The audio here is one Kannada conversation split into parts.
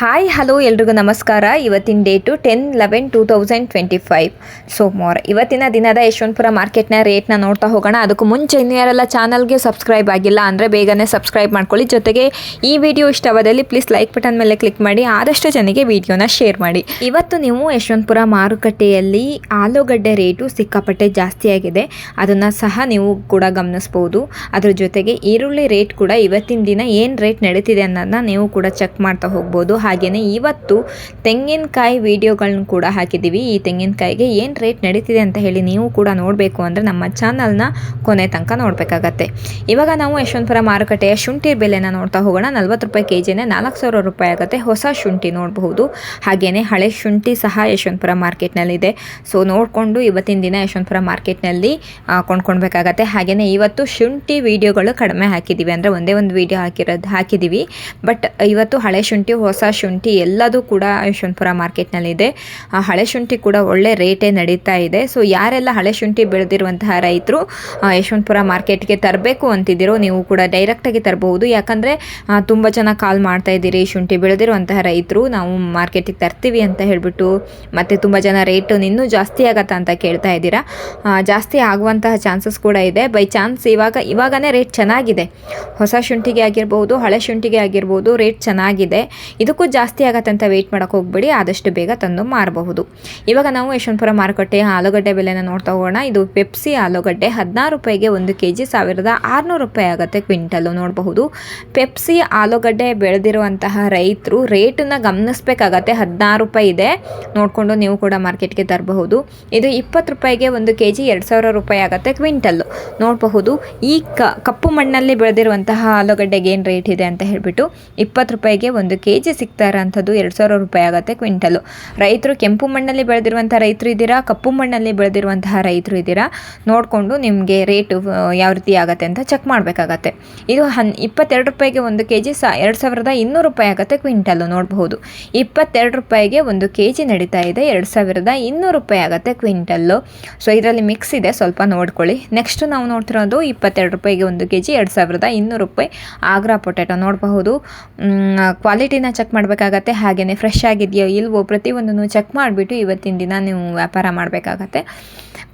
ಹಾಯ್ ಹಲೋ ಎಲ್ರಿಗೂ ನಮಸ್ಕಾರ. ಇವತ್ತಿನ date ten eleven two thousand twenty five ಸೋಮವಾರ ಇವತ್ತಿನ ದಿನದ ಯಶವಂತಪುರ ಮಾರ್ಕೆಟ್ನ ರೇಟ್ನ ನೋಡ್ತಾ ಹೋಗೋಣ. ಅದಕ್ಕೂ ಮುಂಚೆ ಇನ್ನೂ ಯಾರೆಲ್ಲ ಚಾನಲ್ಗೆ ಸಬ್ಸ್ಕ್ರೈಬ್ ಆಗಿಲ್ಲ ಅಂದರೆ ಬೇಗನೆ ಸಬ್ಸ್ಕ್ರೈಬ್ ಮಾಡ್ಕೊಳ್ಳಿ. ಜೊತೆಗೆ ಈ ವಿಡಿಯೋ ಇಷ್ಟವಾದಲ್ಲಿ ಪ್ಲೀಸ್ ಲೈಕ್ ಬಟನ್ ಮೇಲೆ ಕ್ಲಿಕ್ ಮಾಡಿ. ಆದಷ್ಟು ಜನಕ್ಕೆ ವಿಡಿಯೋನ ಶೇರ್ ಮಾಡಿ. ಇವತ್ತು ನೀವು ಯಶವಂತಪುರ ಮಾರುಕಟ್ಟೆಯಲ್ಲಿ ಆಲೂಗಡ್ಡೆ ರೇಟು ಸಿಕ್ಕಾಪಟ್ಟೆ ಜಾಸ್ತಿ ಆಗಿದೆ. ಅದನ್ನು ಸಹ ನೀವು ಕೂಡ ಗಮನಿಸ್ಬೋದು. ಅದ್ರ ಜೊತೆಗೆ ಈರುಳ್ಳಿ ರೇಟ್ ಕೂಡ ಇವತ್ತಿನ ದಿನ ಏನು ರೇಟ್ ನಡೀತಿದೆ ಅನ್ನೋದನ್ನ ನೀವು ಕೂಡ ಚೆಕ್ ಮಾಡ್ತಾ ಹೋಗ್ಬೋದು. ಹಾಗೆಯೇ ಇವತ್ತು ತೆಂಗಿನಕಾಯಿ ವಿಡಿಯೋಗಳನ್ನ ಕೂಡ ಹಾಕಿದ್ದೀವಿ. ಈ ತೆಂಗಿನಕಾಯಿಗೆ ಏನು ರೇಟ್ ನಡೀತಿದೆ ಅಂತ ಹೇಳಿ ನೀವು ಕೂಡ ನೋಡಬೇಕು ಅಂದರೆ ನಮ್ಮ ಚಾನಲ್ನ ಕೊನೆ ತನಕ ನೋಡಬೇಕಾಗತ್ತೆ. ಇವಾಗ ನಾವು ಯಶವಂತಪುರ ಮಾರುಕಟ್ಟೆಯ ಶುಂಠಿ ಬೆಲೆನ ನೋಡ್ತಾ ಹೋಗೋಣ. ನಲ್ವತ್ತು ರೂಪಾಯಿ ಕೆ ಜಿನೇ ನಾಲ್ಕು ಸಾವಿರ ರೂಪಾಯಿ ಆಗುತ್ತೆ. ಹೊಸ ಶುಂಠಿ ನೋಡಬಹುದು. ಹಾಗೆಯೇ ಹಳೆ ಶುಂಠಿ ಸಹ ಯಶವಂತಪುರ ಮಾರ್ಕೆಟ್ನಲ್ಲಿದೆ. ಸೊ ನೋಡಿಕೊಂಡು ಇವತ್ತಿನ ದಿನ ಯಶವಂತಪುರ ಮಾರ್ಕೆಟ್ನಲ್ಲಿ ಕೊಂಡ್ಕೊಳ್ಬೇಕಾಗತ್ತೆ. ಹಾಗೆಯೇ ಇವತ್ತು ಶುಂಠಿ ವಿಡಿಯೋಗಳು ಕಡಿಮೆ ಹಾಕಿದ್ದೀವಿ. ಅಂದರೆ ಒಂದೇ ಒಂದು ವಿಡಿಯೋ ಹಾಕಿರೋದು ಹಾಕಿದ್ದೀವಿ. ಬಟ್, ಇವತ್ತು ಹಳೆ ಶುಂಠಿ, ಹೊಸ ಶುಂಠಿ ಎಲ್ಲದೂ ಕೂಡ ಯಶವಂತಪುರ ಮಾರ್ಕೆಟ್ನಲ್ಲಿದೆ. ಆ ಹಳೆ ಶುಂಠಿ ಕೂಡ ಒಳ್ಳೆ ರೇಟೇ ನಡೀತಾ ಇದೆ. ಸೊ, ಯಾರೆಲ್ಲ ಹಳೆ ಶುಂಠಿ ಬೆಳೆದಿರುವಂತಹ ರೈತರು ಯಶವಂತಪುರ ಮಾರ್ಕೆಟ್ಗೆ ತರಬೇಕು ಅಂತಿದ್ದೀರೋ ನೀವು ಕೂಡ ಡೈರೆಕ್ಟಾಗಿ ತರಬಹುದು. ಯಾಕಂದರೆ ತುಂಬ ಜನ ಕಾಲ್ ಮಾಡ್ತಾ ಇದ್ದೀರಿ ಶುಂಠಿ ಬೆಳೆದಿರುವಂತಹ ರೈತರು, ನಾವು ಮಾರ್ಕೆಟಿಗೆ ತರ್ತೀವಿ ಅಂತ ಹೇಳಿಬಿಟ್ಟು, ಮತ್ತು ತುಂಬ ಜನ ರೇಟು ಇನ್ನೂ ಜಾಸ್ತಿ ಆಗತ್ತಾ ಅಂತ ಕೇಳ್ತಾ ಇದ್ದೀರಾ? ಜಾಸ್ತಿ ಆಗುವಂತಹ ಚಾನ್ಸಸ್ ಕೂಡ ಇದೆ. ಬೈ ಚಾನ್ಸ್ ಇವಾಗ, ಇವಾಗನೇ ರೇಟ್ ಚೆನ್ನಾಗಿದೆ. ಹೊಸ ಶುಂಠಿಗೆ ಆಗಿರ್ಬೋದು, ಹಳೆ ಶುಂಠಿಗೆ ಆಗಿರ್ಬೋದು, ರೇಟ್ ಚೆನ್ನಾಗಿದೆ. ಇದಕ್ಕೂ ಜಾಸ್ತಿ ಆಗತ್ತೆ ಅಂತ ವೆಯ್ಟ್ ಮಾಡೋಕೆ ಹೋಗ್ಬೇಡಿ, ಆದಷ್ಟು ಬೇಗ ತಂದು ಮಾರಬಹುದು. ಇವಾಗ ನಾವು ಯಶವಂತಪುರ ಮಾರುಕಟ್ಟೆ ಆಲೂಗಡ್ಡೆ ಬೆಲೆನ ನೋಡ್ತಾ ಹೋಗೋಣ. ಇದು ಪೆಪ್ಸಿ ಆಲೂಗಡ್ಡೆ ಹದಿನಾರು ರೂಪಾಯಿಗೆ ಒಂದು ಕೆ ಜಿ ಸಾವಿರದ ಆರುನೂರು ರೂಪಾಯಿ ಆಗುತ್ತೆ ಕ್ವಿಂಟಲ್ಲು ನೋಡಬಹುದು. ಪೆಪ್ಸಿ ಆಲೂಗಡ್ಡೆ ಬೆಳೆದಿರುವಂತಹ ರೈತರು ರೇಟನ್ನು ಗಮನಿಸಬೇಕಾಗತ್ತೆ. ಹದಿನಾರು ರೂಪಾಯಿ ಇದೆ. ನೋಡಿಕೊಂಡು ನೀವು ಕೂಡ ಮಾರ್ಕೆಟ್ಗೆ ತರಬಹುದು. ಇದು ಇಪ್ಪತ್ತು ರೂಪಾಯಿಗೆ ಒಂದು ಕೆ ಜಿ ಎರಡು ಸಾವಿರ ರೂಪಾಯಿ ಆಗುತ್ತೆ ಕ್ವಿಂಟಲ್ಲು ನೋಡಬಹುದು. ಈ ಕಪ್ಪು ಮಣ್ಣಲ್ಲಿ ಬೆಳೆದಿರುವಂತಹ ಆಲೂಗಡ್ಡೆಗೆ ಏನು ರೇಟ್ ಇದೆ ಅಂತ ಹೇಳಿಬಿಟ್ಟು ಇಪ್ಪತ್ತು ರೂಪಾಯಿಗೆ ಒಂದು ಕೆ ಜಿ ಸಿಗ್ತಾ ಇರೋಂಥದ್ದು ಎರಡು ಸಾವಿರ ರೂಪಾಯಿ ಆಗುತ್ತೆ ಕ್ವಿಂಟಲು. ರೈತರು ಕೆಂಪು ಮಣ್ಣಲ್ಲಿ ಬೆಳೆದಿರುವಂಥ ರೈತರು ಇದ್ದೀರಾ? ಕಪ್ಪು ಮಣ್ಣಲ್ಲಿ ಬೆಳೆದಿರುವಂತಹ ರೈತರು ಇದ್ದೀರಾ? ನೋಡಿಕೊಂಡು ನಿಮಗೆ ರೇಟು ಯಾವ ರೀತಿ ಆಗುತ್ತೆ ಅಂತ ಚೆಕ್ ಮಾಡಬೇಕಾಗತ್ತೆ. ಇದು ಹನ್, ಇಪ್ಪತ್ತೆರಡು ರೂಪಾಯಿಗೆ ಒಂದು ಕೆ ಜಿ ಎರಡು ಸಾವಿರದ ಇನ್ನೂರು ರೂಪಾಯಿ ಆಗುತ್ತೆ ಕ್ವಿಂಟಲು. ನೋಡಬಹುದು. ಇಪ್ಪತ್ತೆರಡು ರೂಪಾಯಿಗೆ ಒಂದು ಕೆ ಜಿ ನಡೀತಾ ಇದೆ, ಎರಡು ಸಾವಿರದ ಇನ್ನೂರು ರೂಪಾಯಿ ಆಗುತ್ತೆ ಕ್ವಿಂಟಲ್ಲು. ಸೊ, ಇದರಲ್ಲಿ ಮಿಕ್ಸ್ ಇದೆ, ಸ್ವಲ್ಪ ನೋಡ್ಕೊಳ್ಳಿ. ನೆಕ್ಸ್ಟ್ ನಾವು ನೋಡ್ತಿರೋದು ಇಪ್ಪತ್ತೆರಡು ರೂಪಾಯಿಗೆ ಒಂದು ಕೆ ಜಿ, ಎರಡು ಸಾವಿರದ ಇನ್ನೂರು ರೂಪಾಯಿ ಆಗ್ರಾ ಪೊಟ್ಯಾಟೊ. ನೋಡಬಹುದು. ಕ್ವಾಲಿಟಿನ ಚೆಕ್ ಮಾಡಬೇಕಾಗತ್ತೆ. ಹಾಗೆಯೇ ಫ್ರೆಶ್ ಆಗಿದೆಯೋ ಇಲ್ವೋ ಪ್ರತಿಯೊಂದನ್ನು ಚೆಕ್ ಮಾಡಿಬಿಟ್ಟು ಇವತ್ತಿನ ದಿನ ನೀವು ವ್ಯಾಪಾರ ಮಾಡಬೇಕಾಗತ್ತೆ.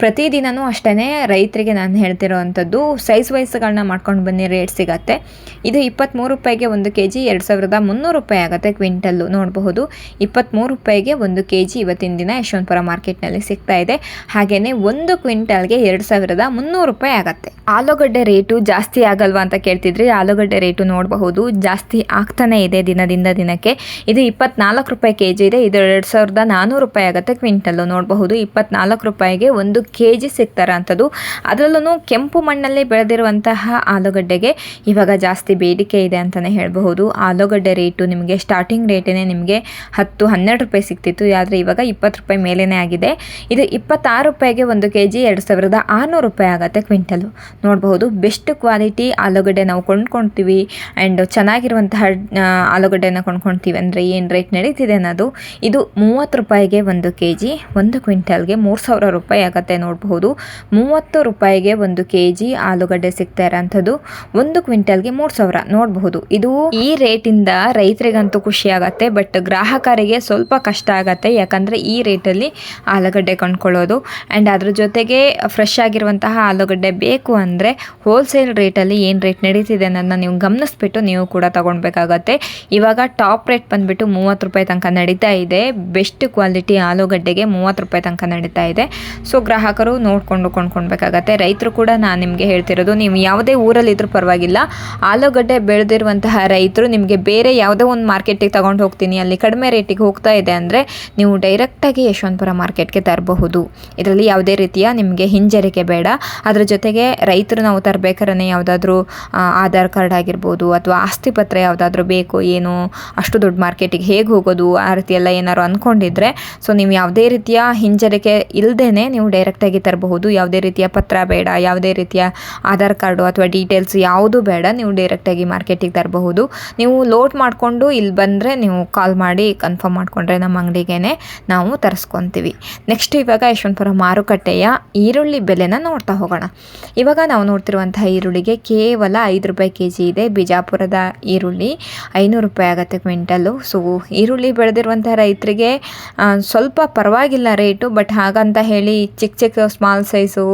ಪ್ರತಿದಿನವೂ ಅಷ್ಟೇ ರೈತರಿಗೆ ನಾನು ಹೇಳ್ತಿರೋ ಅಂಥದ್ದು ಸೈಜ್ ವೈಸ್ಗಳನ್ನ ಮಾಡ್ಕೊಂಡು ಬನ್ನಿ ರೇಟ್ ಸಿಗತ್ತೆ. ಇದು ಇಪ್ಪತ್ತ್ಮೂರು ರೂಪಾಯಿಗೆ ಒಂದು ಕೆ ಜಿ ಎರಡು ಸಾವಿರದ ಮುನ್ನೂರು ರೂಪಾಯಿ ಆಗುತ್ತೆ ಕ್ವಿಂಟಲ್ಲು. ನೋಡಬಹುದು ಇಪ್ಪತ್ತ್ಮೂರು ರೂಪಾಯಿಗೆ ಒಂದು ಕೆ ಜಿ ಇವತ್ತಿನ ದಿನ ಯಶವಂತಪುರ ಮಾರ್ಕೆಟ್ನಲ್ಲಿ ಸಿಗ್ತಾ ಇದೆ. ಹಾಗೆಯೇ ಒಂದು ಕ್ವಿಂಟಲ್ಗೆ ಎರಡು ಸಾವಿರದ ಮುನ್ನೂರು ರೂಪಾಯಿ ಆಗುತ್ತೆ. ಆಲೂಗಡ್ಡೆ ರೇಟು ಜಾಸ್ತಿ ಆಗಲ್ವಾ ಅಂತ ಕೇಳ್ತಿದ್ರಿ? ಆಲೂಗಡ್ಡೆ ರೇಟು ನೋಡಬಹುದು, ಜಾಸ್ತಿ ಆಗ್ತಾನೆ ಇದೆ ದಿನದಿಂದ ದಿನಕ್ಕೆ. ಇದು ಇಪ್ಪತ್ನಾಲ್ಕು ರೂಪಾಯಿ ಕೆ ಜಿ ಇದೆ. ಇದು ಎರಡು ಸಾವಿರದ ನಾನ್ನೂರು ರೂಪಾಯಿ ಆಗುತ್ತೆ. ಕ್ವಿಂಟಲ್ಲು ನೋಡಬಹುದು. ಇಪ್ಪತ್ನಾಲ್ಕು ರೂಪಾಯಿಗೆ ಒಂದು ಕೆ ಜಿ ಸಿಗ್ತಾರೆ ಅಂಥದ್ದು. ಅದರಲ್ಲೂ ಕೆಂಪು ಮಣ್ಣಲ್ಲಿ ಬೆಳೆದಿರುವಂತಹ ಆಲೂಗಡ್ಡೆಗೆ ಇವಾಗ ಜಾಸ್ತಿ ಬೇಡಿಕೆ ಇದೆ ಅಂತಲೇ ಹೇಳಬಹುದು. ಆಲೂಗಡ್ಡೆ ರೇಟು ನಿಮಗೆ ಸ್ಟಾರ್ಟಿಂಗ್ ರೇಟೇ ನಿಮಗೆ ಹತ್ತು, ಹನ್ನೆರಡು ರೂಪಾಯಿ ಸಿಗ್ತಿತ್ತು. ಆದರೆ ಇವಾಗ ಇಪ್ಪತ್ತು ರೂಪಾಯಿ ಮೇಲೇ ಆಗಿದೆ. ಇದು ಇಪ್ಪತ್ತಾರು ರೂಪಾಯಿಗೆ ಒಂದು ಕೆ ಜಿ ಎರಡು ಸಾವಿರದ ಆರುನೂರು ರೂಪಾಯಿ ಆಗುತ್ತೆ ಕ್ವಿಂಟಲು ನೋಡಬಹುದು. ಬೆಸ್ಟ್ ಕ್ವಾಲಿಟಿ ಆಲೂಗಡ್ಡೆ ನಾವು ಕೊಂಡ್ಕೊಳ್ತೀವಿ ಆ್ಯಂಡ್ ಚೆನ್ನಾಗಿರುವಂತಹ ಆಲೂಗಡ್ಡೆನ ಕೊಂಡ್ಕೊಳ್ತೀವಿ ಅಂದರೆ ಏನು ರೇಟ್ ನಡೀತಿದೆ ಅನ್ನೋದು, ಇದು ಮೂವತ್ತು ರೂಪಾಯಿಗೆ ಒಂದು ಕೆ ಜಿ ಒಂದು ಕ್ವಿಂಟಲ್ಗೆ ಮೂರು ಸಾವಿರ ರೂಪಾಯಿ ಆಗುತ್ತೆ ನೋಡಬಹುದು. ಮೂವತ್ತು ರೂಪಾಯಿಗೆ ಒಂದು ಕೆ ಜಿ ಆಲೂಗಡ್ಡೆ ಸಿಗ್ತಾ ಇರೋಂಥದ್ದು, ಒಂದು ಕ್ವಿಂಟಲ್ಗೆ ಮೂರು ಸಾವಿರ ನೋಡಬಹುದು. ಇದು ಈ ರೇಟಿಂದ ರೈತರಿಗಂತೂ ಖುಷಿ ಆಗತ್ತೆ ಬಟ್ ಗ್ರಾಹಕರಿಗೆ ಸ್ವಲ್ಪ ಕಷ್ಟ ಆಗತ್ತೆ, ಯಾಕಂದರೆ ಈ ರೇಟಲ್ಲಿ ಆಲೂಗಡ್ಡೆ ಕೊಂಡ್ಕೊಳ್ಳೋದು. ಆ್ಯಂಡ್ ಅದ್ರ ಜೊತೆಗೆ ಫ್ರೆಶ್ ಆಗಿರುವಂತಹ ಆಲೂಗಡ್ಡೆ ಬೇಕು ಅಂದರೆ ಹೋಲ್ಸೇಲ್ ರೇಟಲ್ಲಿ ಏನು ರೇಟ್ ನಡೀತಿದೆ ಅನ್ನೋದನ್ನ ನೀವು ಗಮನಿಸ್ಬಿಟ್ಟು ನೀವು ಕೂಡ ತಗೊಳ್ಬೇಕಾಗತ್ತೆ ಇವಾಗ ಟಾಪ್ ರೇಟ್ ಬಂದುಬಿಟ್ಟು ಮೂವತ್ತು ರೂಪಾಯಿ ತನಕ ನಡೀತಾ ಇದೆ. ಬೆಸ್ಟ್ ಕ್ವಾಲಿಟಿ ಆಲೂಗಡ್ಡೆಗೆ ಮೂವತ್ತು ರೂಪಾಯಿ ತನಕ ನಡೀತಾ ಇದೆ. ಸೊ ಗ್ರಾಹಕರು ನೋಡಿಕೊಂಡು ಕೊಂಡ್ಕೊಳ್ಬೇಕಾಗತ್ತೆ. ರೈತರು ಕೂಡ ನಾನು ನಿಮಗೆ ಹೇಳ್ತಿರೋದು, ನೀವು ಯಾವುದೇ ಊರಲ್ಲಿದ್ದರೂ ಪರವಾಗಿಲ್ಲ. ಆಲೂಗಡ್ಡೆ ಬೆಳೆದಿರುವಂತಹ ರೈತರು ನಿಮಗೆ ಬೇರೆ ಯಾವುದೋ ಒಂದು ಮಾರ್ಕೆಟಿಗೆ ತಗೊಂಡು ಹೋಗ್ತೀನಿ, ಅಲ್ಲಿ ಕಡಿಮೆ ರೇಟಿಗೆ ಹೋಗ್ತಾ ಇದೆ ಅಂದರೆ ನೀವು ಡೈರೆಕ್ಟಾಗಿ ಯಶವಂತಪುರ ಮಾರ್ಕೆಟ್ಗೆ ತರಬಹುದು. ಇದರಲ್ಲಿ ಯಾವುದೇ ರೀತಿಯ ನಿಮಗೆ ಹಿಂಜರಿಕೆ ಬೇಡ. ಅದರ ಜೊತೆಗೆ ರೈತರು ನಾವು ತರಬೇಕಾದ್ರೆ ಯಾವುದಾದ್ರೂ ಆಧಾರ್ ಕಾರ್ಡ್ ಆಗಿರ್ಬೋದು ಅಥವಾ ಆಸ್ತಿ ಪತ್ರ ಯಾವುದಾದ್ರೂ ಬೇಕು, ಏನು, ಅಷ್ಟು ದೊಡ್ಡ ಮಾರ್ಕೆಟಿಗೆ ಹೇಗೆ ಹೋಗೋದು, ಆ ರೀತಿ ಎಲ್ಲ ಏನಾದ್ರು ಅಂದ್ಕೊಂಡಿದ್ರೆ ಸೊ ನೀವು ಯಾವುದೇ ರೀತಿಯ ಹಿಂಜರಿಕೆ ಇಲ್ಲದೇ ನೀವು ಡೈರೆಕ್ಟಾಗಿ ತರಬಹುದು. ಯಾವುದೇ ರೀತಿಯ ಪತ್ರ ಬೇಡ, ಯಾವುದೇ ರೀತಿಯ ಆಧಾರ್ ಕಾರ್ಡು ಅಥವಾ ಡೀಟೇಲ್ಸ್ ಯಾವುದೂ ಬೇಡ, ನೀವು ಡೈರೆಕ್ಟಾಗಿ ಮಾರ್ಕೆಟಿಗೆ ತರಬಹುದು. ನೀವು ಲೋಡ್ ಮಾಡಿಕೊಂಡು ಇಲ್ಲಿ ಬಂದರೆ ನೀವು ಕಾಲ್ ಮಾಡಿ ಕನ್ಫರ್ಮ್ ಮಾಡಿಕೊಂಡ್ರೆ ನಮ್ಮ ಅಂಗಡಿಗೆ ನಾವು ತರಿಸ್ಕೊತೀವಿ. ನೆಕ್ಸ್ಟ್ ಇವಾಗ ಯಶವಂತಪುರ ಮಾರುಕಟ್ಟೆಯ ಈರುಳ್ಳಿ ಬೆಲೆನ ನೋಡ್ತಾ ಹೋಗೋಣ. ಇವಾಗ ನಾವು ನೋಡ್ತಿರುವಂತಹ ಈರುಳ್ಳಿಗೆ ಕೇವಲ ಐದು ರೂಪಾಯಿ ಕೆ ಜಿ ಇದೆ. ಬಿಜಾಪುರದ ಈರುಳ್ಳಿ ಐನೂರು ರೂಪಾಯಿ ಆಗುತ್ತೆ ಕ್ವಿಂಟಲ್. ಕ್ವಿಂಟಲು ಸೊ ಈರುಳ್ಳಿ ಬೆಳೆದಿರುವಂಥ ರೈತರಿಗೆ ಸ್ವಲ್ಪ ಪರವಾಗಿಲ್ಲ ರೇಟು ಬಟ್ ಹಾಗಂತ ಹೇಳಿ ಚಿಕ್ಕ ಚಿಕ್ಕ ಸ್ಮಾಲ್ ಸೈಜು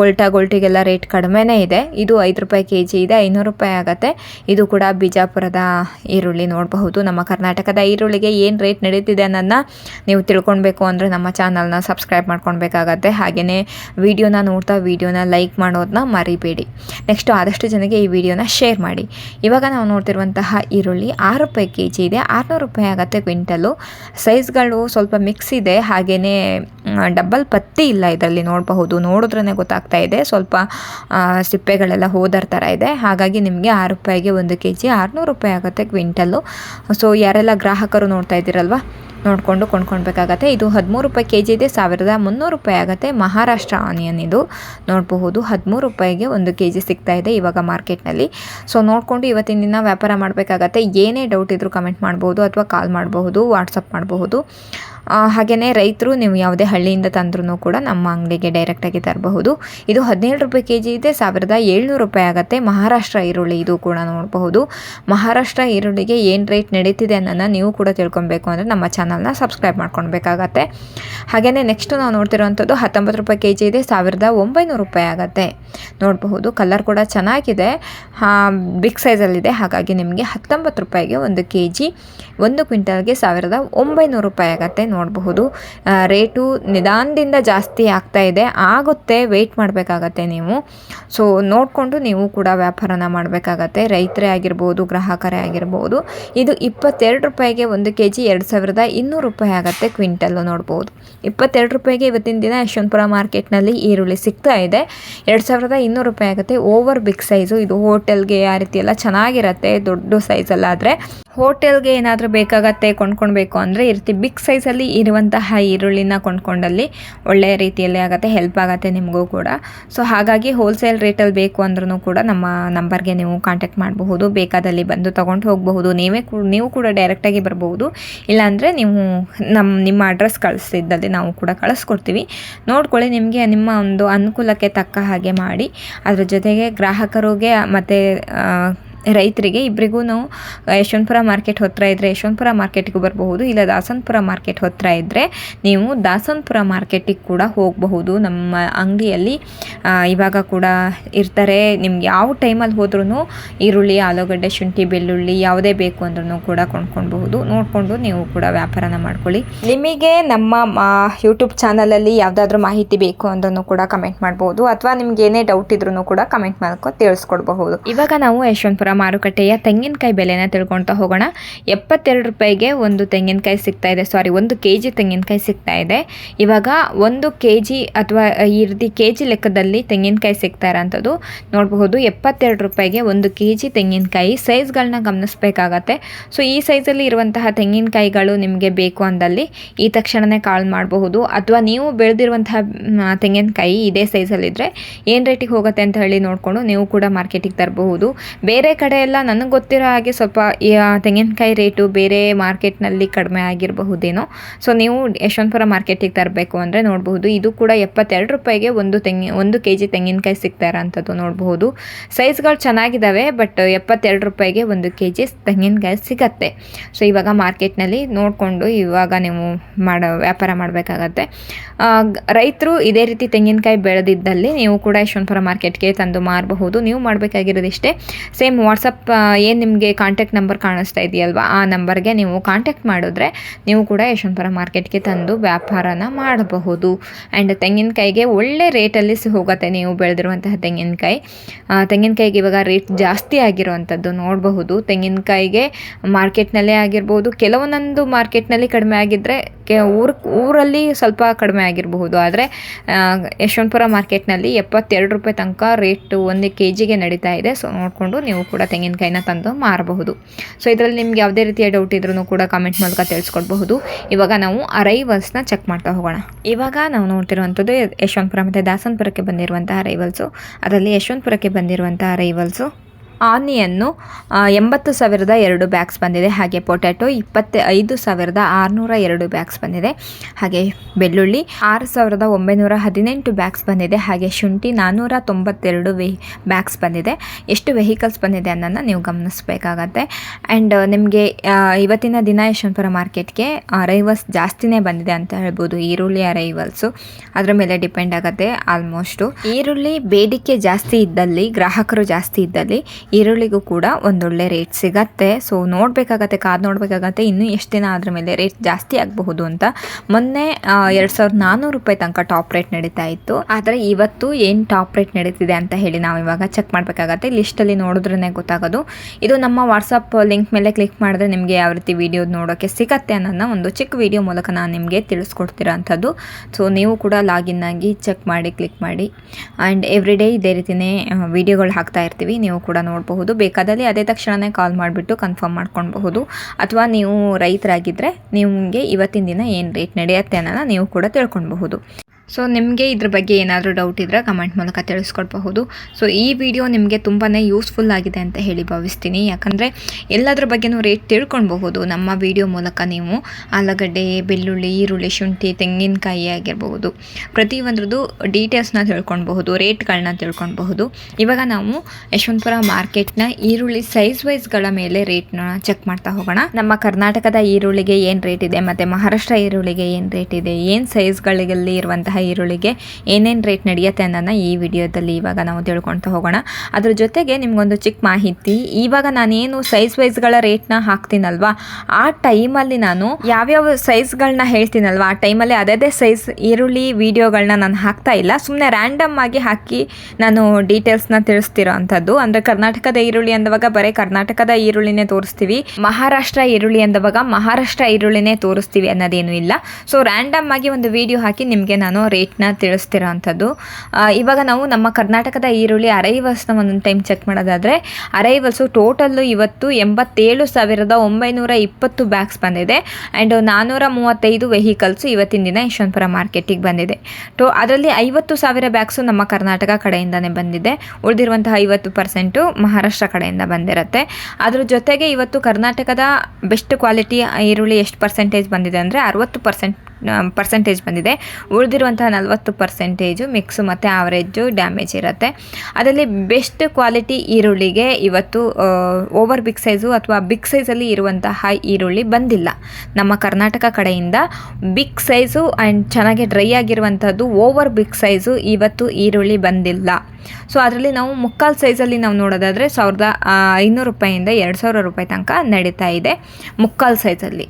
ಗೊಲ್ಟ ಗೊಲ್ಟಿಗೆಲ್ಲ ರೇಟ್ ಕಡಿಮೆನೇ ಇದೆ. ಇದು ಐದು ರೂಪಾಯಿ ಕೆ ಜಿ ಇದೆ, ಐನೂರು ರೂಪಾಯಿ ಆಗುತ್ತೆ. ಇದು ಕೂಡ ಬಿಜಾಪುರದ ಈರುಳ್ಳಿ ನೋಡಬಹುದು. ನಮ್ಮ ಕರ್ನಾಟಕದ ಈರುಳ್ಳಿಗೆ ಏನು ರೇಟ್ ನಡೀತಿದೆ ಅನ್ನೋದನ್ನ ನೀವು ತಿಳ್ಕೊಳ್ಬೇಕು ಅಂದರೆ ನಮ್ಮ ಚಾನಲ್ನ ಸಬ್ಸ್ಕ್ರೈಬ್ ಮಾಡ್ಕೊಳ್ಬೇಕಾಗತ್ತೆ ಹಾಗೆಯೇ ವಿಡಿಯೋನ ನೋಡ್ತಾ ವಿಡಿಯೋನ ಲೈಕ್ ಮಾಡೋದನ್ನ ಮರಿಬೇಡಿ. ನೆಕ್ಸ್ಟು ಆದಷ್ಟು ಜನಕ್ಕೆ ಈ ವಿಡಿಯೋನ ಶೇರ್ ಮಾಡಿ. ಇವಾಗ ನಾವು ನೋಡ್ತಿರುವಂತಹ ಈರುಳ್ಳಿ ಆರು ರೂಪಾಯಿ ಕೆ ಜಿ ಇದೆ. ಆರುನೂರು ರೂಪಾಯಿ ಆಗುತ್ತೆ ಕ್ವಿಂಟಲು. ಸೈಜ್ಗಳು ಸ್ವಲ್ಪ ಮಿಕ್ಸ್ ಇದೆ. ಹಾಗೆಯೇ ಡಬ್ಬಲ್ ಪತ್ತಿ ಇಲ್ಲ ಇದರಲ್ಲಿ ನೋಡಬಹುದು. ನೋಡಿದ್ರೇ ಗೊತ್ತಾಗ್ತಾ ಇದೆ. ಸ್ವಲ್ಪ ಸಿಪ್ಪೆಗಳೆಲ್ಲ ಹೋದರ್ ಥರ ಇದೆ. ಹಾಗಾಗಿ ನಿಮಗೆ ಆರು ರೂಪಾಯಿಗೆ ಒಂದು ಕೆ ಜಿ ಆರುನೂರು ರೂಪಾಯಿ ಆಗುತ್ತೆ ಕ್ವಿಂಟಲ್ಲು ಸೊ, ಯಾರೆಲ್ಲ ಗ್ರಾಹಕರು ನೋಡ್ತಾ ಇದ್ದೀರಲ್ವ? ನೋಡಿಕೊಂಡು ಕೊಂಡ್ಕೊಳ್ಬೇಕಾಗತ್ತೆ. ಇದು ಹದಿಮೂರು ರೂಪಾಯಿ ಕೆ ಜಿ ಇದೆ, ಸಾವಿರದ ಮುನ್ನೂರು ರೂಪಾಯಿ ಆಗುತ್ತೆ. ಮಹಾರಾಷ್ಟ್ರ ಆನಿಯನ್ ಇದು. ನೋಡಬಹುದು, ಹದಿಮೂರು ರೂಪಾಯಿಗೆ ಒಂದು ಕೆ ಜಿ ಸಿಗ್ತಾ ಇದೆ ಇವಾಗ ಮಾರ್ಕೆಟ್ನಲ್ಲಿ. ಸೊ ನೋಡಿಕೊಂಡು ಇವತ್ತಿನ ದಿನ ವ್ಯಾಪಾರ ಮಾಡಬೇಕಾಗತ್ತೆ. ಏನೇ ಡೌಟ್ ಇದ್ದರೂ ಕಮೆಂಟ್ ಮಾಡ್ಬೋದು ಅಥವಾ ಕಾಲ್ ಮಾಡಬಹುದು ವಾಟ್ಸಪ್ ಮಾಡಬಹುದು. ಹಾಗೆಯೇ ರೈತರು ನೀವು ಯಾವುದೇ ಹಳ್ಳಿಯಿಂದ ತಂದ್ರೂ ಕೂಡ ನಮ್ಮ ಅಂಗಡಿಗೆ ಡೈರೆಕ್ಟಾಗಿ ತರಬಹುದು. ಇದು ಹದಿನೇಳು ರೂಪಾಯಿ ಕೆ ಜಿ ಇದೆ, ಸಾವಿರದ ಏಳ್ನೂರು ರೂಪಾಯಿ ಆಗುತ್ತೆ. ಮಹಾರಾಷ್ಟ್ರ ಈರುಳ್ಳಿ ಇದು ಕೂಡ ನೋಡಬಹುದು. ಮಹಾರಾಷ್ಟ್ರ ಈರುಳ್ಳಿಗೆ ಏನು ರೇಟ್ ನಡೀತಿದೆ ಅನ್ನೋದನ್ನ ನೀವು ಕೂಡ ತಿಳ್ಕೊಬೇಕು ಅಂದರೆ ನಮ್ಮ ಚಾನಲ್ನ ಸಬ್ಸ್ಕ್ರೈಬ್ ಮಾಡ್ಕೊಳ್ಬೇಕಾಗತ್ತೆ. ಹಾಗೆಯೇ ನೆಕ್ಸ್ಟು ನಾವು ನೋಡ್ತಿರೋವಂಥದ್ದು ಹತ್ತೊಂಬತ್ತು ರೂಪಾಯಿ ಕೆ ಜಿ ಇದೆ, ಸಾವಿರದ ಒಂಬೈನೂರು ರೂಪಾಯಿ ಆಗುತ್ತೆ. ನೋಡಬಹುದು ಕಲರ್ ಕೂಡ ಚೆನ್ನಾಗಿದೆ. ಬಿಗ್ ಸೈಜಲ್ಲಿದೆ ಹಾಗಾಗಿ ನಿಮಗೆ ಹತ್ತೊಂಬತ್ತು ರೂಪಾಯಿಗೆ ಒಂದು ಕೆ ಜಿ ಒಂದು ಕ್ವಿಂಟಲ್ಗೆ ಸಾವಿರದ ಒಂಬೈನೂರು ರೂಪಾಯಿ ಆಗುತ್ತೆ. ನೋಡಬಹುದು. ರೇಟು ನಿಧಾನದಿಂದ ಜಾಸ್ತಿ ಆಗ್ತಾ ಇದೆ. ಆಗುತ್ತೆ ವೆಯ್ಟ್ ಮಾಡಬೇಕಾಗತ್ತೆ ನೀವು. ಸೊ ನೋಡಿಕೊಂಡು ನೀವು ಕೂಡ ವ್ಯಾಪಾರನ ಮಾಡಬೇಕಾಗತ್ತೆ. ರೈತರೇ ಆಗಿರ್ಬೋದು, ಗ್ರಾಹಕರೇ ಆಗಿರ್ಬೋದು. ಇದು ಇಪ್ಪತ್ತೆರಡು ರೂಪಾಯಿಗೆ ಒಂದು ಕೆ ಜಿ ಎರಡು ಸಾವಿರದ ಇನ್ನೂರು ರೂಪಾಯಿ ಆಗುತ್ತೆ ಕ್ವಿಂಟಲ್ಲು ನೋಡ್ಬೋದು. ಇಪ್ಪತ್ತೆರಡು ರೂಪಾಯಿಗೆ ಇವತ್ತಿನ ದಿನ ಯಶವಂತಪುರ ಮಾರ್ಕೆಟ್ನಲ್ಲಿ ಈರುಳ್ಳಿ ಸಿಗ್ತಾ ಇದೆ. ಎರಡು ಸಾವಿರದ ಇನ್ನೂರು ರೂಪಾಯಿ ಆಗುತ್ತೆ. Over big size. ಇದು ಹೋಟೆಲ್ಗೆ ಆ ರೀತಿ ಎಲ್ಲ ಚೆನ್ನಾಗಿರುತ್ತೆ. ದೊಡ್ಡ ಸೈಜಲ್ಲಾದರೆ ಹೋಟೆಲ್ಗೆ ಏನಾದರೂ ಬೇಕಾಗತ್ತೆ ಕೊಂಡ್ಕೊಳ್ಬೇಕು ಅಂದರೆ ಈ ರೀತಿ ಬಿಗ್ ಸೈಜಲ್ಲಿ ಇರುವಂತಹ ಈರುಳ್ಳಿನ ಕೊಂಡ್ಕೊಂಡಲ್ಲಿ ಒಳ್ಳೆಯ ರೀತಿಯಲ್ಲಿ ಆಗುತ್ತೆ ಹೆಲ್ಪ್ ಆಗುತ್ತೆ ನಿಮಗೂ ಕೂಡ. ಸೊ ಹಾಗಾಗಿ ಹೋಲ್ಸೇಲ್ ರೇಟಲ್ಲಿ ಬೇಕು ಅಂದ್ರೂ ಕೂಡ ನಮ್ಮ ನಂಬರ್ಗೆ ನೀವು ಕಾಂಟ್ಯಾಕ್ಟ್ ಮಾಡಬಹುದು. ಬೇಕಾದಲ್ಲಿ ಬಂದು ತೊಗೊಂಡು ಹೋಗಬಹುದು. ನೀವೇ ನೀವು ಕೂಡ ಡೈರೆಕ್ಟಾಗಿ ಬರಬಹುದು. ಇಲ್ಲಾಂದರೆ ನೀವು ನಮ್ಮ ನಿಮ್ಮ ಅಡ್ರೆಸ್ ಕಳಿಸಿದ್ದಲ್ಲಿ ನಾವು ಕೂಡ ಕಳಿಸ್ಕೊಡ್ತೀವಿ. ನೋಡ್ಕೊಳ್ಳಿ ನಿಮಗೆ ನಿಮ್ಮ ಒಂದು ಅನುಕೂಲಕ್ಕೆ ತಕ್ಕ ಹಾಗೆ ಮಾಡಿ. ಅದರ ಜೊತೆಗೆ ಗ್ರಾಹಕರಿಗೆ ಮತ್ತು ರೈತರಿಗೆ ಇಬ್ಬರಿಗೂ ಯಶವಂತಪುರ ಮಾರ್ಕೆಟ್ ಹತ್ತಿರ ಇದ್ದರೆ ಯಶವಂತಪುರ ಮಾರ್ಕೆಟಿಗೆ ಬರಬಹುದು, ಇಲ್ಲ ದಾಸನಪುರ ಮಾರ್ಕೆಟ್ ಹತ್ತಿರ ಇದ್ದರೆ ನೀವು ದಾಸನಪುರ ಮಾರ್ಕೆಟಿಗೆ ಕೂಡ ಹೋಗಬಹುದು. ನಮ್ಮ ಅಂಗಡಿಯಲ್ಲಿ ಇವಾಗ ಕೂಡ ಇರ್ತಾರೆ. ನಿಮ್ಗೆ ಯಾವ ಟೈಮಲ್ಲಿ ಹೋದ್ರೂ ಈರುಳ್ಳಿ, ಆಲೂಗಡ್ಡೆ, ಶುಂಠಿ, ಬೆಳ್ಳುಳ್ಳಿ ಯಾವುದೇ ಬೇಕು ಅಂದ್ರೂ ಕೂಡ ಕೊಂಡ್ಕೊಳ್ಬಹುದು. ನೋಡಿಕೊಂಡು ನೀವು ಕೂಡ ವ್ಯಾಪಾರನ ಮಾಡ್ಕೊಳ್ಳಿ. ನಿಮಗೆ ನಮ್ಮ ಯೂಟ್ಯೂಬ್ ಚಾನಲಲ್ಲಿ ಯಾವುದಾದ್ರೂ ಮಾಹಿತಿ ಬೇಕು ಅಂದ್ರೂ ಕೂಡ ಕಮೆಂಟ್ ಮಾಡ್ಬೋದು. ಅಥವಾ ನಿಮ್ಗೆ ಏನೇ ಡೌಟ್ ಇದ್ರೂ ಕೂಡ ಕಮೆಂಟ್ ಮಾಡ್ಕೊ ತಿಳಿಸ್ಕೊಡ್ಬಹುದು. ಇವಾಗ ನಾವು ಯಶವಂತಪುರ ಮಾರುಕಟ್ಟೆಯ ತೆಂಗಿನಕಾಯಿ ಬೆಲೆನ ತಿಳ್ಕೊಳ್ತಾ ಹೋಗೋಣ. ಎಪ್ಪತ್ತೆರಡು ರೂಪಾಯಿಗೆ ಒಂದು ತೆಂಗಿನಕಾಯಿ ಸಿಗ್ತಾ ಇದೆ. ಸಾರಿ ಒಂದು ಕೆ ಜಿ ತೆಂಗಿನಕಾಯಿ ಸಿಗ್ತಾ ಇದೆ. ಇವಾಗ ಒಂದು ಕೆ ಜಿ ಅಥವಾ ಈ ರೀತಿ ಕೆ ಜಿ ಲೆಕ್ಕದಲ್ಲಿ ತೆಂಗಿನಕಾಯಿ ಸಿಗ್ತಾ ಇರೋಂಥದ್ದು ನೋಡಬಹುದು ಎಪ್ಪತ್ತೆರಡು ರೂಪಾಯಿಗೆ ಒಂದು ಕೆ ಜಿ ತೆಂಗಿನಕಾಯಿ ಸೈಜ್ಗಳನ್ನ ಗಮನಿಸಬೇಕಾಗತ್ತೆ. ಸೊ ಈ ಸೈಜಲ್ಲಿ ಇರುವಂತಹ ತೆಂಗಿನಕಾಯಿಗಳು ನಿಮಗೆ ಬೇಕು ಅಂದಲ್ಲಿ ಈ ತಕ್ಷಣವೇ ಕಾಲ್ ಮಾಡಬಹುದು. ಅಥವಾ ನೀವು ಬೆಳೆದಿರುವಂತಹ ತೆಂಗಿನಕಾಯಿ ಇದೇ ಸೈಜಲ್ಲಿದ್ದರೆ ಏನು ರೇಟಿಗೆ ಹೋಗುತ್ತೆ ಅಂತ ಹೇಳಿ ನೋಡಿಕೊಂಡು ನೀವು ಕೂಡ ಮಾರ್ಕೆಟಿಗೆ ತರಬಹುದು. ಬೇರೆ ಕಡೆ ಎಲ್ಲ ನನಗೆ ಗೊತ್ತಿರೋ ಹಾಗೆ ಸ್ವಲ್ಪ ತೆಂಗಿನಕಾಯಿ ರೇಟು ಬೇರೆ ಮಾರ್ಕೆಟ್ನಲ್ಲಿ ಕಡಿಮೆ ಆಗಿರಬಹುದೇನೋ. ಸೊ ನೀವು ಯಶವಂತಪುರ ಮಾರ್ಕೆಟಿಗೆ ತರಬೇಕು ಅಂದರೆ ನೋಡಬಹುದು. ಇದು ಕೂಡ ಎಪ್ಪತ್ತೆರಡು ರೂಪಾಯಿಗೆ ಒಂದು ತೆಂಗಿ, ಒಂದು ಕೆ ಜಿ ತೆಂಗಿನಕಾಯಿ ಸಿಗ್ತಾ ಇರೋಂಥದ್ದು ನೋಡಬಹುದು ಸೈಜ್ಗಳು ಚೆನ್ನಾಗಿದ್ದಾವೆ, ಬಟ್ ಎಪ್ಪತ್ತೆರಡು ರೂಪಾಯಿಗೆ ಒಂದು ಕೆ ಜಿ ತೆಂಗಿನಕಾಯಿ ಸಿಗತ್ತೆ. ಸೊ, ಇವಾಗ ಮಾರ್ಕೆಟ್ನಲ್ಲಿ ನೋಡಿಕೊಂಡು ಇವಾಗ ನೀವು ಮಾಡೋ ವ್ಯಾಪಾರ ಮಾಡಬೇಕಾಗತ್ತೆ. ರೈತರು ಇದೇ ರೀತಿ ತೆಂಗಿನಕಾಯಿ ಬೆಳೆದಿದ್ದಲ್ಲಿ ನೀವು ಕೂಡ ಯಶವಂತಪುರ ಮಾರ್ಕೆಟ್ಗೆ ತಂದು ಮಾರಬಹುದು. ನೀವು ಮಾಡಬೇಕಾಗಿರೋದಿಷ್ಟೇ. ಸೇಮ್ ವಾಟ್ಸಪ್ ಏನು ನಿಮಗೆ ಕಾಂಟ್ಯಾಕ್ಟ್ ನಂಬರ್ ಕಾಣಿಸ್ತಾ ಇದೆಯಲ್ವಾ, ಆ ನಂಬರ್ಗೆ ನೀವು ಕಾಂಟ್ಯಾಕ್ಟ್ ಮಾಡಿದ್ರೆ ನೀವು ಕೂಡ ಯಶವಂತಪುರ ಮಾರ್ಕೆಟ್ಗೆ ತಂದು ವ್ಯಾಪಾರನ ಮಾಡಬಹುದು. ಆ್ಯಂಡ್ ತೆಂಗಿನಕಾಯಿಗೆ ಒಳ್ಳೆ ರೇಟಲ್ಲಿ ಸಿ ಹೋಗುತ್ತೆ ನೀವು ಬೆಳೆದಿರುವಂತಹ ತೆಂಗಿನಕಾಯಿ. ತೆಂಗಿನಕಾಯಿಗೆ ಇವಾಗ ರೇಟ್ ಜಾಸ್ತಿ ಆಗಿರುವಂಥದ್ದು ನೋಡಬಹುದು. ತೆಂಗಿನಕಾಯಿಗೆ ಮಾರ್ಕೆಟ್ನಲ್ಲೇ ಆಗಿರ್ಬೋದು. ಕೆಲವೊಂದೊಂದು ಮಾರ್ಕೆಟ್ನಲ್ಲಿ ಕಡಿಮೆ ಆಗಿದ್ದರೆ ಕೆ ಊರು, ಊರಲ್ಲಿ ಸ್ವಲ್ಪ ಕಡಿಮೆ ಆಗಿರಬಹುದು. ಆದರೆ ಯಶವಂತಪುರ ಮಾರ್ಕೆಟ್ನಲ್ಲಿ ಎಪ್ಪತ್ತೆರಡು ರೂಪಾಯಿ ತನಕ ರೇಟು ಒಂದು ಕೆ ಜಿಗೆ ನಡೀತಾ ಇದೆ. ಸೊ ನೋಡಿಕೊಂಡು ನೀವು ಕೂಡ ತೆಂಗಿನಕಾಯಿನ ತಂದು ಮಾರಬಹುದು. ಸೊ ಇದರಲ್ಲಿ ನಿಮ್ಗೆ ಯಾವುದೇ ರೀತಿಯ ಡೌಟ್ ಇದ್ರೂ ಕೂಡ ಕಮೆಂಟ್ ಮೂಲಕ ತಿಳಿಸ್ಕೊಡ್ಬಹುದು. ಇವಾಗ ನಾವು ಅರೈವಲ್ಸ್ನ ಚೆಕ್ ಮಾಡ್ತಾ ಹೋಗೋಣ. ಇವಾಗ ನಾವು ನೋಡ್ತಿರುವಂಥದ್ದು ಯಶವಂತಪುರ ಮತ್ತು ದಾಸನಪುರಕ್ಕೆ ಬಂದಿರುವಂತಹ ಅರೈವಲ್ಸು ಅದರಲ್ಲಿ ಯಶವಂತಪುರಕ್ಕೆ ಬಂದಿರುವಂತಹ ಅರೈವಲ್ಸು ಆನಿಯನ್ನು ಎಂಬತ್ತು ಸಾವಿರದ ಎರಡು ಬ್ಯಾಗ್ಸ್ ಬಂದಿದೆ. ಹಾಗೆ ಪೊಟ್ಯಾಟೊ ಇಪ್ಪತ್ತ ಐದು ಸಾವಿರದ ಆರುನೂರ ಎರಡು ಬ್ಯಾಗ್ಸ್ ಬಂದಿದೆ. ಹಾಗೆ ಬೆಳ್ಳುಳ್ಳಿ ಆರು ಸಾವಿರದ ಒಂಬೈನೂರ ಹದಿನೆಂಟು ಬ್ಯಾಗ್ಸ್ ಬಂದಿದೆ. ಹಾಗೆ ಶುಂಠಿ ನಾನ್ನೂರ ತೊಂಬತ್ತೆರಡು ವೆ, ಬ್ಯಾಗ್ಸ್ ಬಂದಿದೆ. ಎಷ್ಟು ವೆಹಿಕಲ್ಸ್ ಬಂದಿದೆ ಅನ್ನೋದನ್ನು ನೀವು ಗಮನಿಸಬೇಕಾಗತ್ತೆ. ಆ್ಯಂಡ್ ನಿಮಗೆ ಇವತ್ತಿನ ದಿನ ಯಶವಂತಪುರ ಮಾರ್ಕೆಟ್ಗೆ ಅರೈವಲ್ಸ್ ಜಾಸ್ತಿನೇ ಬಂದಿದೆ ಅಂತ ಹೇಳ್ಬೋದು. ಈರುಳ್ಳಿ ಅರೈವಲ್ಸು ಅದರ ಮೇಲೆ ಡಿಪೆಂಡ್ ಆಗುತ್ತೆ ಆಲ್ಮೋಸ್ಟು ಈರುಳ್ಳಿ ಬೇಡಿಕೆ ಜಾಸ್ತಿ ಇದ್ದಲ್ಲಿ, ಗ್ರಾಹಕರು ಜಾಸ್ತಿ ಇದ್ದಲ್ಲಿ ಈರುಳ್ಳಿಗೂ ಕೂಡ ಒಂದೊಳ್ಳೆ ರೇಟ್ ಸಿಗತ್ತೆ. ಸೊ ನೋಡಬೇಕಾಗತ್ತೆ, ಕಾದು ನೋಡಬೇಕಾಗತ್ತೆ, ಇನ್ನೂ ಎಷ್ಟು ದಿನ ಅದ್ರ ಮೇಲೆ ರೇಟ್ ಜಾಸ್ತಿ ಆಗಬಹುದು ಅಂತ. ಮೊನ್ನೆ ಎರಡು ಸಾವಿರದ ನಾನ್ನೂರು ರೂಪಾಯಿ ತನಕ ಟಾಪ್ ರೇಟ್ ನಡೀತಾ ಇತ್ತು. ಆದರೆ ಇವತ್ತು ಏನು ಟಾಪ್ ರೇಟ್ ನಡೀತಿದೆ ಅಂತ ಹೇಳಿ ನಾವು ಇವಾಗ ಚೆಕ್ ಮಾಡಬೇಕಾಗತ್ತೆ. ಲಿಸ್ಟಲ್ಲಿ ನೋಡಿದ್ರೇ ಗೊತ್ತಾಗೋದು. ಇದು ನಮ್ಮ ವಾಟ್ಸಪ್ ಲಿಂಕ್ ಮೇಲೆ ಕ್ಲಿಕ್ ಮಾಡಿದ್ರೆ ನಿಮಗೆ ಯಾವ ರೀತಿ ವಿಡಿಯೋ ನೋಡೋಕ್ಕೆ ಸಿಗತ್ತೆ ಅನ್ನೋದನ್ನ ಒಂದು ಚಿಕ್ಕ ವಿಡಿಯೋ ಮೂಲಕ ನಾನು ನಿಮಗೆ ತಿಳಿಸ್ಕೊಡ್ತಿರೋ ಅಂಥದ್ದು ಸೊ ನೀವು ಕೂಡ ಲಾಗಿನ್ ಆಗಿ ಚೆಕ್ ಮಾಡಿ ಕ್ಲಿಕ್ ಮಾಡಿ. ಆ್ಯಂಡ್ ಎವ್ರಿ ಡೇ ಇದೇ ರೀತಿಯೇ ವಿಡಿಯೋಗಳು ಹಾಕ್ತಾ ಇರ್ತೀವಿ. ನೀವು ಕೂಡ ನೋಡಬಹುದು. ಬೇಕಾದಲ್ಲಿ ಅದೇ ತಕ್ಷಣವೇ ಕಾಲ್ ಮಾಡಿಬಿಟ್ಟು ಕನ್ಫರ್ಮ್ ಮಾಡ್ಕೊಳ್ಬಹುದು. ಅಥವಾ ನೀವು ರೈತರಾಗಿದ್ದರೆ ನಿಮಗೆ ಇವತ್ತಿನ ದಿನ ಏನು ರೇಟ್ ನಡೆಯುತ್ತೆ ಅನ್ನೋದನ್ನ ನೀವು ಕೂಡ ತಿಳ್ಕೊಳ್ಬಹುದು. ಸೊ ನಿಮಗೆ ಇದ್ರ ಬಗ್ಗೆ ಏನಾದರೂ ಡೌಟ್ ಇದ್ದರೆ ಕಮೆಂಟ್ ಮೂಲಕ ತಿಳಿಸ್ಕೊಡ್ಬಹುದು. ಸೊ ಈ ವಿಡಿಯೋ ನಿಮಗೆ ತುಂಬಾ ಯೂಸ್ಫುಲ್ ಆಗಿದೆ ಅಂತ ಹೇಳಿ ಭಾವಿಸ್ತೀನಿ. ಯಾಕಂದರೆ ಎಲ್ಲದ್ರ ಬಗ್ಗೆನೂ ರೇಟ್ ತಿಳ್ಕೊಳ್ಬಹುದು. ನಮ್ಮ ವಿಡಿಯೋ ಮೂಲಕ ನೀವು ಆಲೂಗಡ್ಡೆ, ಬೆಳ್ಳುಳ್ಳಿ, ಈರುಳ್ಳಿ, ಶುಂಠಿ, ತೆಂಗಿನಕಾಯಿ ಆಗಿರಬಹುದು. ಪ್ರತಿಯೊಂದ್ರದ್ದು ಡೀಟೇಲ್ಸ್ನ ತಿಳ್ಕೊಳ್ಬಹುದು ರೇಟ್ಗಳನ್ನ ತಿಳ್ಕೊಳ್ಬಹುದು. ಇವಾಗ ನಾವು ಯಶವಂತಪುರ ಮಾರ್ಕೆಟ್ನ ಈರುಳ್ಳಿ ಸೈಜ್ ವೈಸ್ಗಳ ಮೇಲೆ ರೇಟ್ನ ಚೆಕ್ ಮಾಡ್ತಾ ಹೋಗೋಣ. ನಮ್ಮ ಕರ್ನಾಟಕದ ಈರುಳ್ಳಿಗೆ ಏನು ರೇಟ್ ಇದೆ, ಮತ್ತು ಮಹಾರಾಷ್ಟ್ರ ಈರುಳ್ಳಿಗೆ ಏನು ರೇಟ್ ಇದೆ, ಏನು ಸೈಜ್ಗಳಲ್ಲಿ ಇರುವಂತಹ ಈರುಳ್ಳಿಗೆ ಏನೇನು ರೇಟ್ ನಡೆಯುತ್ತೆ ಅನ್ನೋದನ್ನ ಈ ವಿಡಿಯೋದಲ್ಲಿ ಇವಾಗ ನಾವು ತಿಳ್ಕೊಳ್ತಾ ಹೋಗೋಣ. ಅದ್ರ ಜೊತೆಗೆ ನಿಮಗೊಂದು ಚಿಕ್ಕ ಮಾಹಿತಿ, ಇವಾಗ ನಾನೇನು ಸೈಜ್ ವೈಸ್ಗಳ ರೇಟ್ನ ಹಾಕ್ತೀನಲ್ವಾ? ಆ ಟೈಮಲ್ಲಿ ನಾನು ಯಾವ್ಯಾವ ಸೈಜ್ಗಳನ್ನ ಹೇಳ್ತೀನಲ್ವಾ? ಆ ಟೈಮಲ್ಲಿ ಅದೇ ಸೈಜ್ ಈರುಳ್ಳಿ ವಿಡಿಯೋಗಳನ್ನ ನಾನು ಹಾಕ್ತಾ ಇಲ್ಲ. ಸುಮ್ಮನೆ ರ್ಯಾಂಡಮ್ ಆಗಿ ಹಾಕಿ ನಾನು ಡೀಟೇಲ್ಸ್ನ ತಿಳಿಸ್ತಿರೋ ಅಂಥದ್ದು. ಅಂದರೆ ಕರ್ನಾಟಕದ ಈರುಳ್ಳಿ ಅಂದವಾಗ ಬರೀ ಕರ್ನಾಟಕದ ಈರುಳ್ಳಿನೇ ತೋರಿಸ್ತೀವಿ. ಮಹಾರಾಷ್ಟ್ರ ಈರುಳ್ಳಿ ಅಂದವಾಗ ಮಹಾರಾಷ್ಟ್ರ ಈರುಳ್ಳಿನೇ ತೋರಿಸ್ತೀವಿ ಅನ್ನೋದೇನು ಇಲ್ಲ. ಸೊ ರ್ಯಾಂಡಮ್ ಆಗಿ ಒಂದು ವಿಡಿಯೋ ಹಾಕಿ ನಿಮಗೆ ನಾನು ರೇಟ್ನ ತಿಳಿಸ್ತಿರೋ ಅಂಥದ್ದು. ಇವಾಗ ನಾವು ನಮ್ಮ ಕರ್ನಾಟಕದ ಈರುಳ್ಳಿ ಅರೈವಲ್ಸ್ನ ಒಂದೊಂದು ಟೈಮ್ ಚೆಕ್ ಮಾಡೋದಾದರೆ, ಅರೈವಲ್ಸು ಟೋಟಲ್ಲು ಇವತ್ತು ಎಂಬತ್ತೇಳು ಸಾವಿರದ ಒಂಬೈನೂರ ಇಪ್ಪತ್ತು ಬ್ಯಾಗ್ಸ್ ಬಂದಿದೆ. ಆ್ಯಂಡ್ ನಾನ್ನೂರ ಮೂವತ್ತೈದು ವೆಹಿಕಲ್ಸು ಇವತ್ತಿನ ದಿನ ಯಶವಂತಪುರ ಮಾರ್ಕೆಟಿಗೆ ಬಂದಿದೆ. ಟೋ ಅದರಲ್ಲಿ ಐವತ್ತು ಸಾವಿರ ಬ್ಯಾಗ್ಸು ನಮ್ಮ ಕರ್ನಾಟಕ ಕಡೆಯಿಂದನೇ ಬಂದಿದೆ. ಉಳಿದಿರುವಂತಹ ಐವತ್ತು ಪರ್ಸೆಂಟು ಮಹಾರಾಷ್ಟ್ರ ಕಡೆಯಿಂದ ಬಂದಿರುತ್ತೆ. ಅದ್ರ ಜೊತೆಗೆ ಇವತ್ತು ಕರ್ನಾಟಕದ ಬೆಸ್ಟ್ ಕ್ವಾಲಿಟಿ ಈರುಳ್ಳಿ ಎಷ್ಟು ಪರ್ಸೆಂಟೇಜ್ ಬಂದಿದೆ ಅಂದರೆ, ಅರವತ್ತು ಪರ್ಸೆಂಟ್ ಪರ್ಸೆಂಟೇಜ್ ಬಂದಿದೆ. ಉಳಿದಿರುವಂತಹ ನಲವತ್ತು ಪರ್ಸೆಂಟೇಜು ಮಿಕ್ಸು ಮತ್ತು ಆವರೇಜು ಡ್ಯಾಮೇಜ್ ಇರುತ್ತೆ. ಅದರಲ್ಲಿ ಬೆಸ್ಟ್ ಕ್ವಾಲಿಟಿ ಈರುಳ್ಳಿಗೆ ಇವತ್ತು ಓವರ್ ಬಿಗ್ ಸೈಜು ಅಥವಾ ಬಿಗ್ ಸೈಜಲ್ಲಿ ಇರುವಂತಹ ಈರುಳ್ಳಿ ಬಂದಿಲ್ಲ. ನಮ್ಮ ಕರ್ನಾಟಕ ಕಡೆಯಿಂದ ಬಿಗ್ ಸೈಜು ಆ್ಯಂಡ್ ಚೆನ್ನಾಗಿ ಡ್ರೈ ಆಗಿರುವಂಥದ್ದು ಓವರ್ ಬಿಗ್ ಸೈಜು ಇವತ್ತು ಈರುಳ್ಳಿ ಬಂದಿಲ್ಲ. ಸೊ ಅದರಲ್ಲಿ ನಾವು ಮುಕ್ಕಾಲು ಸೈಜಲ್ಲಿ ನಾವು ನೋಡೋದಾದರೆ ಸಾವಿರದ ಐನೂರು ರೂಪಾಯಿಂದ ಎರಡು ಸಾವಿರ ರೂಪಾಯಿ ತನಕ ನಡೀತಾ ಇದೆ ಮುಕ್ಕಾಲು ಸೈಜಲ್ಲಿ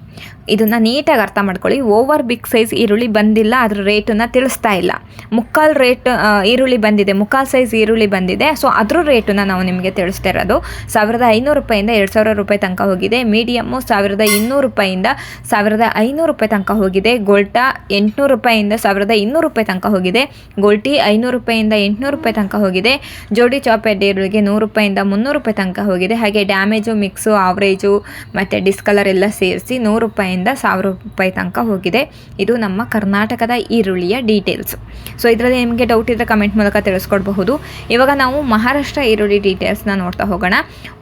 ಇದನ್ನು ನೀಟಾಗಿ ಅರ್ಥ ಮಾಡ್ಕೊಳ್ಳಿ. ಓವರ್ ಬಿಗ್ ಸೈಜ್ ಈರುಳ್ಳಿ ಬಂದಿಲ್ಲ, ಅದ್ರ ರೇಟನ್ನು ತಿಳಿಸ್ತಾ ಇಲ್ಲ. ಮುಕ್ಕಾಲು ರೇಟ್ ಈರುಳ್ಳಿ ಬಂದಿದೆ, ಮುಕ್ಕಾಲು ಸೈಜ್ ಈರುಳ್ಳಿ ಬಂದಿದೆ ಸೊ ಅದ್ರ ರೇಟನ್ನು ನಾವು ನಿಮಗೆ ತಿಳಿಸ್ತಾ ಇರೋದು. ಸಾವಿರದ ಐನೂರು ರೂಪಾಯಿಂದ ಎರಡು ಸಾವಿರ ರೂಪಾಯಿ ತನಕ ಹೋಗಿದೆ. ಮೀಡಿಯಮ್ಮು ಸಾವಿರದ ಇನ್ನೂರು ರೂಪಾಯಿಂದ ಸಾವಿರದ ಐನೂರು ರೂಪಾಯಿ ತನಕ ಹೋಗಿದೆ. ಗೋಲ್ಟಾ ಎಂಟುನೂರು ರೂಪಾಯಿಂದ ಸಾವಿರದ ಇನ್ನೂರು ರೂಪಾಯಿ ತನಕ ಹೋಗಿದೆ. ಗೋಲ್ಟಿ ಐನೂರು ರೂಪಾಯಿಂದ ಎಂಟುನೂರು ರೂಪಾಯಿ ತನಕ ಹೋಗಿದೆ. ಜೋಡಿ ಚಾಪೆಡ್ ಈರುಳ್ಳಿಗೆ ನೂರು ರೂಪಾಯಿಂದ ಮುನ್ನೂರು ರೂಪಾಯಿ ತನಕ ಹೋಗಿದೆ. ಹಾಗೆ ಡ್ಯಾಮೇಜು ಮಿಕ್ಸು ಆವ್ರೇಜು ಮತ್ತು ಡಿಸ್ಕಲರ್ ಎಲ್ಲ ಸೇರಿಸಿ ನೂರು ರೂಪಾಯಿಂದ ಸಾವಿರ ರೂಪಾಯಿ ತನಕ ಹೋಗಿದೆ. ಇದು ನಮ್ಮ ಕರ್ನಾಟಕದ ಈರುಳ್ಳಿಯ ಡೀಟೇಲ್ಸ್ ಸೊ ಇದರಲ್ಲಿ ನಿಮಗೆ ಡೌಟ್ ಇದ್ದರೆ ಕಮೆಂಟ್ ಮೂಲಕ ತಿಳಿಸ್ಕೊಡ್ಬಹುದು. ಇವಾಗ ನಾವು ಮಹಾರಾಷ್ಟ್ರ ಈರುಳ್ಳಿ ಡೀಟೇಲ್ಸ್ನ ನೋಡ್ತಾ ಹೋಗೋಣ.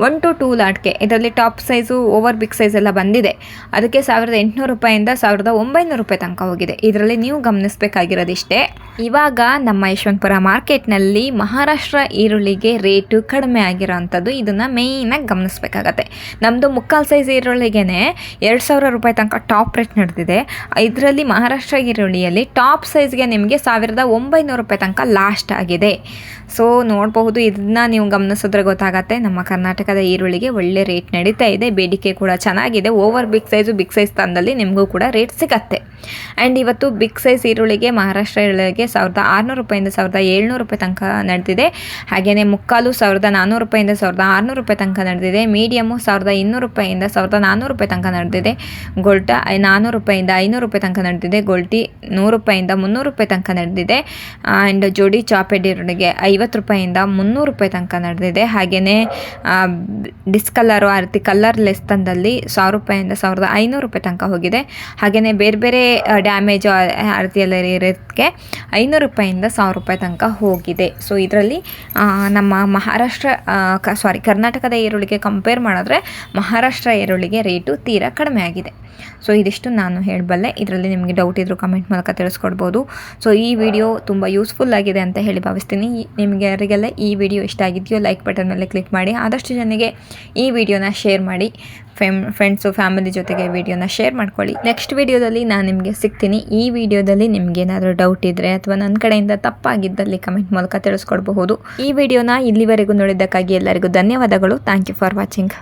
ಒನ್ ಟು ಟೂ ಲಾಟ್ಗೆ ಇದರಲ್ಲಿ top size over big size ಎಲ್ಲ ಬಂದಿದೆ. ಅದಕ್ಕೆ ಸಾವಿರದ ಎಂಟುನೂರು ರೂಪಾಯಿಂದ ಸಾವಿರದ ಒಂಬೈನೂರು ರೂಪಾಯಿ ತನಕ ಹೋಗಿದೆ. ಇದರಲ್ಲಿ ನೀವು ಗಮನಿಸಬೇಕಾಗಿರೋದಿಷ್ಟೇ. ಇವಾಗ ನಮ್ಮ ಯಶವಂತಪುರ ಮಾರ್ಕೆಟ್ನಲ್ಲಿ ಮಹಾರಾಷ್ಟ್ರ ಈರುಳ್ಳಿಗೆ ರೇಟು ಕಡಿಮೆ ಆಗಿರೋ ಅಂಥದ್ದು ಇದನ್ನು ಮೇಯ್ನಾಗಿ ಗಮನಿಸಬೇಕಾಗತ್ತೆ. ನಮ್ಮದು ಮುಕ್ಕಾಲು ಸೈಜ್ ಈರುಳ್ಳಿಗೆ ಎರಡು ಸಾವಿರ ರೂಪಾಯಿ ತನಕ ಟಾಪ್ ರೇಟ್ ನಡೆದಿದೆ. ಇದರಲ್ಲಿ ಮಹಾರಾಷ್ಟ್ರ ಈರುಳ್ಳಿಯಲ್ಲಿ ಟಾಪ್ ಸೈಜ್ಗೆ ನಿಮಗೆ ಸಾವಿರದ ಒಂಬೈನೂರು ರೂಪಾಯಿ ತನಕ ಲಾಸ್ಟ್ ಆಗಿದೆ. ಸೊ, ನೋಡಬಹುದು, ಇದನ್ನ ನೀವು ಗಮನಿಸಿದ್ರೆ ಗೊತ್ತಾಗತ್ತೆ. ನಮ್ಮ ಕರ್ನಾಟಕದ ಈರುಳ್ಳಿಗೆ ಒಳ್ಳೆ ರೇಟ್ ನಡೀತಾ ಇದೆ. ಬೇಡಿಕೆ ಕೂಡ ಚೆನ್ನಾಗಿದೆ. Over big size, big size ತಂದಲ್ಲಿ ನಿಮಗೂ ಕೂಡ ರೇಟ್ ಸಿಗತ್ತೆ. ಆ್ಯಂಡ್ ಇವತ್ತು ಬಿಗ್ ಸೈಜ್ ಈರುಳ್ಳಿಗೆ, ಮಹಾರಾಷ್ಟ್ರ ಈರುಳ್ಳಿಗೆ ಸಾವಿರದ ಆರುನೂರು ರೂಪಾಯಿಂದ ಸಾವಿರದ ಏಳ್ನೂರು ರೂಪಾಯಿ ತನಕ ನಡೆದಿದೆ. ಹಾಗೆಯೇ ಮುಕ್ಕಾಲು ಸಾವಿರದ ನಾನ್ನೂರು ರೂಪಾಯಿಂದ ಸಾವಿರದ ಆರುನೂರು ರೂಪಾಯಿ ತನಕ ನಡೆದಿದೆ. ಮೀಡಿಯಮು ಸಾವಿರದ ಇನ್ನೂರು ರೂಪಾಯಿಂದ ಸಾವಿರದ ನಾನ್ನೂರು ರೂಪಾಯಿ ತನಕ ನಡೆದಿದೆ. ಗೋಲ್ಟ ನಾನ್ನೂರು ರೂಪಾಯಿಂದ ಐನೂರು ರೂಪಾಯಿ ತನಕ ನಡೆದಿದೆ. ಗೋಲ್ಟಿ ನೂರು ರೂಪಾಯಿಂದ ಮುನ್ನೂರು ರೂಪಾಯಿ ತನಕ ನಡೆದಿದೆ. ಆ್ಯಂಡ್ ಜೋಡಿ ಚಾಪೆಡ್ ಈರುಳ್ಳಿಗೆ ಐವತ್ತು ರೂಪಾಯಿಂದ ಮುನ್ನೂರು ರೂಪಾಯಿ ತನಕ ನಡೆದಿದೆ. ಹಾಗೆಯೇ ಡಿಸ್ಕಲರು ಆ ರೀತಿ ಕಲರ್ಲೆಸ್ ತಂದಲ್ಲಿ ಸಾವಿರ ರೂಪಾಯಿಂದ ಸಾವಿರದ ಐನೂರು ರೂಪಾಯಿ ತನಕ ಹೋಗಿದೆ. ಹಾಗೆಯೇ ಬೇರೆ ಬೇರೆ ಡ್ಯಾಮೇಜು ಆ ರೀತಿಯೆಲ್ಲ ಇರೋದಕ್ಕೆ ಐನೂರು ರೂಪಾಯಿಂದ ಸಾವಿರ ರೂಪಾಯಿ ತನಕ ಹೋಗಿದೆ. ಸೊ ಇದರಲ್ಲಿ ನಮ್ಮ ಮಹಾರಾಷ್ಟ್ರ ಸಾರಿ ಕರ್ನಾಟಕದ ಈರುಳ್ಳಿಗೆ ಕಂಪೇರ್ ಮಾಡಿದ್ರೆ ಮಹಾರಾಷ್ಟ್ರ ಈರುಳ್ಳಿಗೆ ರೇಟು ತೀರಾ ಕಡಿಮೆ ಆಗಿದೆ. ಸೊ ಇದಿಷ್ಟು ನಾನು ಹೇಳಬಲ್ಲೆ. ಇದರಲ್ಲಿ ನಿಮಗೆ ಡೌಟ್ ಇದ್ದರೂ ಕಮೆಂಟ್ ಮೂಲಕ ತಿಳಿಸ್ಕೊಡ್ಬೋದು. ಸೊ ಈ ವಿಡಿಯೋ ತುಂಬ ಯೂಸ್ಫುಲ್ ಆಗಿದೆ ಅಂತ ಹೇಳಿ ಭಾವಿಸ್ತೀನಿ. ನಿಮಗೆ ಯಾರಿಗೆಲ್ಲ ಈ ವಿಡಿಯೋ ಇಷ್ಟ ಆಗಿದೆಯೋ ಲೈಕ್ ಬಟನ್ ಮೇಲೆ ಕ್ಲಿಕ್ ಮಾಡಿ. ಆದಷ್ಟು ಜನರಿಗೆ ಈ ವಿಡಿಯೋನ ಶೇರ್ ಮಾಡಿ. ಫೆಮ್ ಫ್ರೆಂಡ್ಸು ಫ್ಯಾಮಿಲಿ ಜೊತೆಗೆ ವಿಡಿಯೋನ ಶೇರ್ ಮಾಡ್ಕೊಳ್ಳಿ. ನೆಕ್ಸ್ಟ್ ವಿಡಿಯೋದಲ್ಲಿ ನಾನು ನಿಮಗೆ ಸಿಗ್ತೀನಿ. ಈ ವಿಡಿಯೋದಲ್ಲಿ ನಿಮ್ಗೆ ಏನಾದರೂ ಡೌಟ್ ಇದ್ದರೆ ಅಥವಾ ನನ್ನ ಕಡೆಯಿಂದ ತಪ್ಪಾಗಿದ್ದಲ್ಲಿ ಕಮೆಂಟ್ ಮೂಲಕ ತಿಳಿಸ್ಕೊಡ್ಬಹುದು. ಈ ವಿಡಿಯೋನ ಇಲ್ಲಿವರೆಗೂ ನೋಡಿದ್ದಕ್ಕಾಗಿ ಎಲ್ಲರಿಗೂ ಧನ್ಯವಾದಗಳು. Thank you for watching